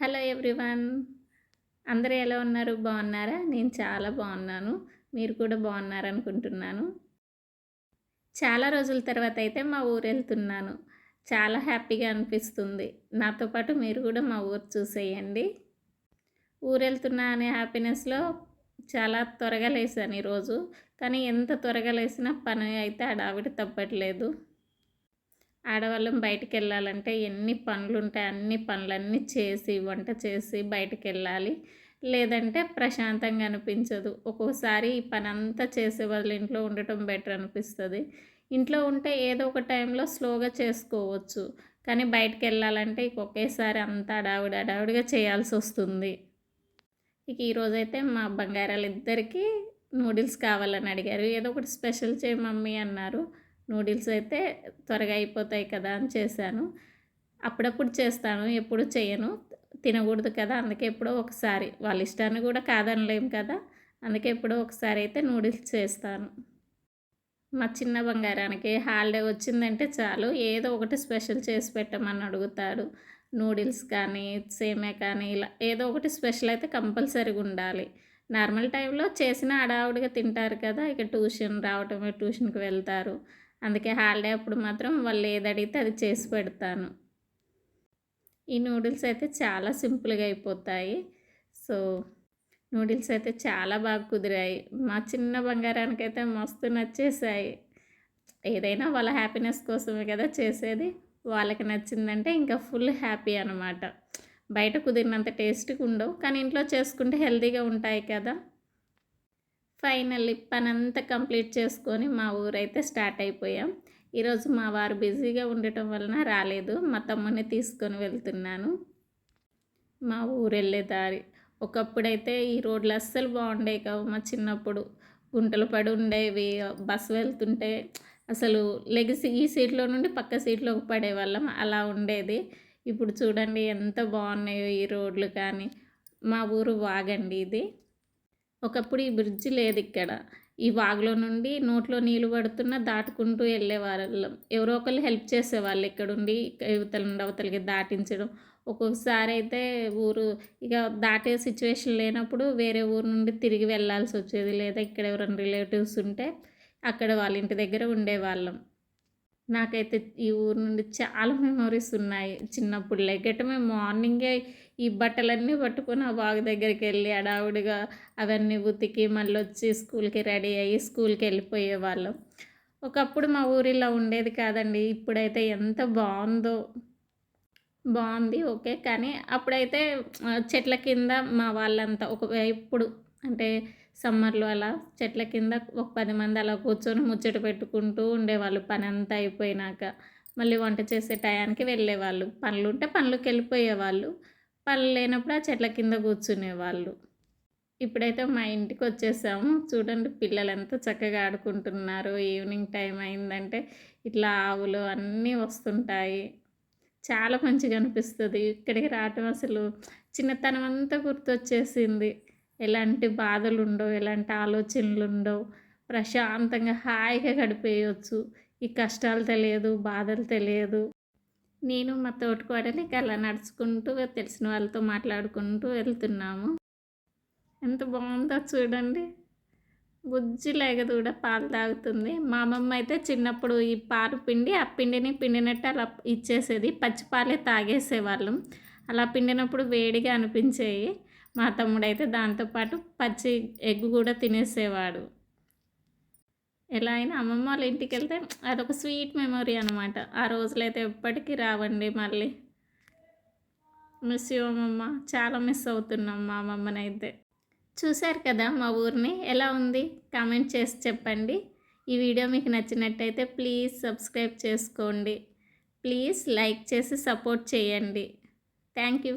Hello everyone. అందరూ ఎలా ఉన్నారు? బాగున్నారా? నేను చాలా బాగున్నాను. మీరు కూడా బాగున్నారనుకుంటున్నాను. చాలా రోజుల తర్వాత అయితే మా ఊరు వెళ్తున్నాను. చాలా హ్యాపీగా అనిపిస్తుంది. నాతో పాటు మీరు కూడా మా ఊరు చూసేయండి. ఊరు వెళ్తున్నా అనే హ్యాపీనెస్లో చాలా త్వరగా లేసాను ఈరోజు. కానీ ఎంత త్వరగా లేసినా పని అయితే ఆడావిడ తప్పట్లేదు. ఆడవాళ్ళం బయటికి వెళ్ళాలంటే ఎన్ని పనులు ఉంటాయి అన్ని పనులన్నీ చేసి వంట చేసి బయటికి వెళ్ళాలి లేదంటే ప్రశాంతంగా అనిపించదు. ఒక్కోసారి ఈ పని అంతా చేసే వాళ్ళు ఇంట్లో ఉండటం బెటర్ అనిపిస్తుంది. ఇంట్లో ఉంటే ఏదో ఒక టైంలో స్లోగా చేసుకోవచ్చు. కానీ బయటికి వెళ్ళాలంటే ఇక ఒకేసారి అంతా అడావిడి అడావిడిగా చేయాల్సి వస్తుంది ఇక ఈరోజైతే మా బంగారాలు ఇద్దరికీ నూడిల్స్ కావాలని అడిగారు. ఏదో ఒకటి స్పెషల్ చేయి మమ్మీ అన్నారు. నూడిల్స్ అయితే త్వరగా అయిపోతాయి కదా అని చేశాను. అప్పుడప్పుడు చేస్తాను ఎప్పుడు చేయను. తినకూడదు కదా అందుకే ఎప్పుడో ఒకసారి. వాళ్ళ ఇష్టాన్ని కూడా కాదనలేం కదా అందుకే ఎప్పుడో ఒకసారి అయితే నూడిల్స్ చేస్తాను. మా చిన్న బంగారానికి హాలిడే వచ్చిందంటే చాలు. ఏదో ఒకటి స్పెషల్ చేసి పెట్టమని అడుగుతాడు. నూడిల్స్ కానీ సేమే కానీ ఇలా ఏదో ఒకటి స్పెషల్ అయితే కంపల్సరీగా ఉండాలి. నార్మల్ టైంలో చేసిన అడావుడిగా తింటారు కదా ఇక ట్యూషన్ రావటమే ట్యూషన్కి వెళ్తారు. అందుకే హాలిడే అప్పుడు మాత్రం వాళ్ళు ఏది అడిగితే అది చేసి పెడతాను. ఈ నూడిల్స్ అయితే చాలా సింపుల్గా అయిపోతాయి. సో నూడిల్స్ అయితే చాలా బాగా కుదిరాయి. మా చిన్న బంగారానికి అయితే మస్తు నచ్చేసాయి. ఏదైనా వాళ్ళ హ్యాపీనెస్ కోసమే కదా చేసేది. వాళ్ళకి నచ్చిందంటే ఇంకా ఫుల్ హ్యాపీ అనమాట బయట కుదిరినంత టేస్ట్గా ఉండవు. కానీ ఇంట్లో చేసుకుంటే హెల్తీగా ఉంటాయి కదా. ఫైనల్లీ అంతా కంప్లీట్ చేసుకొని మా ఊరైతే స్టార్ట్ అయిపోయాం. ఈరోజు మా వారు బిజీగా ఉండటం వలన రాలేదు. మా తమ్ముని తీసుకొని వెళ్తున్నాను. మా ఊరు వెళ్ళే దారి. ఒకప్పుడైతే ఈ రోడ్లు అస్సలు బాగుండేవి కావు. మా చిన్నప్పుడు గుంటలు పడి ఉండేవి. బస్సు వెళ్తుంటే అసలు లెగసి ఈ సీట్లో నుండి పక్క సీట్లోకి పడేవాళ్ళం. అలా ఉండేది. ఇప్పుడు చూడండి ఎంత బాగున్నాయో ఈ రోడ్లు కానీ. మా ఊరు వాగండి ఇది. ఒకప్పుడు ఈ బ్రిడ్జ్ లేదు ఇక్కడ. ఈ వాగులో నుండి నోట్లో నీళ్ళు పడుతున్నా దాటుకుంటూ వెళ్ళేవాళ్ళం ఎవరో ఒకళ్ళు హెల్ప్ చేసేవాళ్ళు ఇక్కడుండి యువతల నుండి అవతలకి దాటించడం. ఒక్కొక్కసారి అయితే ఊరు ఇక దాటే సిచ్యువేషన్ లేనప్పుడు వేరే ఊరు నుండి తిరిగి వెళ్ళాల్సి వచ్చేది. లేదా ఇక్కడ ఎవరైనా రిలేటివ్స్ ఉంటే అక్కడ వాళ్ళ ఇంటి దగ్గర ఉండేవాళ్ళం. నాకైతే ఈ ఊరు నుండి చాలా మెమరీస్ ఉన్నాయి. చిన్నప్పుడు లెగ్గటమే మార్నింగే ఈ బట్టలన్నీ పట్టుకుని ఆ బాగు దగ్గరికి వెళ్ళి అడావుడిగా అవన్నీ ఉతికి మళ్ళీ వచ్చి స్కూల్కి రెడీ అయ్యి స్కూల్కి వెళ్ళిపోయే వాళ్ళం. ఒకప్పుడు మా ఊరిలో ఉండేది కాదండి. ఇప్పుడైతే ఎంత బాగుందో బాగుంది ఓకే. కానీ అప్పుడైతే చెట్ల కింద మా వాళ్ళంతా ఒక ఇప్పుడు అంటే సమ్మర్లో అలా చెట్ల కింద ఒక పది మంది అలా కూర్చొని ముచ్చట పెట్టుకుంటూ ఉండేవాళ్ళు. పని అంతా అయిపోయినాక మళ్ళీ వంట చేసే టయానికి వెళ్ళేవాళ్ళు. పనులు ఉంటే పనులకు వెళ్ళిపోయేవాళ్ళు. పనులు లేనప్పుడు ఆ చెట్ల కింద కూర్చునేవాళ్ళు. ఇప్పుడైతే మా ఇంటికి వచ్చేసాము. చూడండి పిల్లలు ఎంత చక్కగా ఆడుకుంటున్నారు. ఈవినింగ్ టైం అయిందంటే ఇట్లా ఆవులు అన్నీ వస్తుంటాయి. చాలా మంచిగా అనిపిస్తుంది. ఇక్కడికి రావటం అసలు చిన్నతనం అంతా గుర్తొచ్చేసింది. ఎలాంటి బాధలు ఉండవు ఎలాంటి ఆలోచనలు ఉండవు ప్రశాంతంగా హాయిగా గడిపేయచ్చు. ఈ కష్టాలు తెలియదు బాధలు తెలియదు. నేను మా తోటికోడలికి అలా నడుచుకుంటూ తెలిసిన వాళ్ళతో మాట్లాడుకుంటూ వెళ్తున్నాము. ఎంత బాగుందో చూడండి. బుజ్జి కూడా పాలు తాగుతుంది. మా అమ్మమ్మ అయితే చిన్నప్పుడు ఈ పాలు పిండి ఆ పిండిని పిండినట్టు అలా ఇచ్చేసేది. పచ్చి పాలే తాగేసేవాళ్ళం. అలా పిండినప్పుడు వేడిగా అనిపించేవి మా తమ్ముడైతే దాంతోపాటు పచ్చి ఎగ్ కూడా తినేసేవాడు. ఎలా అయినా అమ్మమ్మ వాళ్ళ ఇంటికి వెళ్తే అదొక స్వీట్ మెమొరీ అనమాట ఆ రోజులైతే ఎప్పటికీ రావండి మళ్ళీ. మిస్ యూ అమ్మమ్మ. చాలా మిస్ అవుతున్నాం మా అమ్మమ్మని అయితే చూశారు కదా మా ఊరిని ఎలా ఉంది? కామెంట్ చేసి చెప్పండి. ఈ వీడియో మీకు నచ్చినట్టయితే ప్లీజ్ సబ్స్క్రైబ్ చేసుకోండి. ప్లీజ్ లైక్ చేసి సపోర్ట్ చేయండి. Thank you.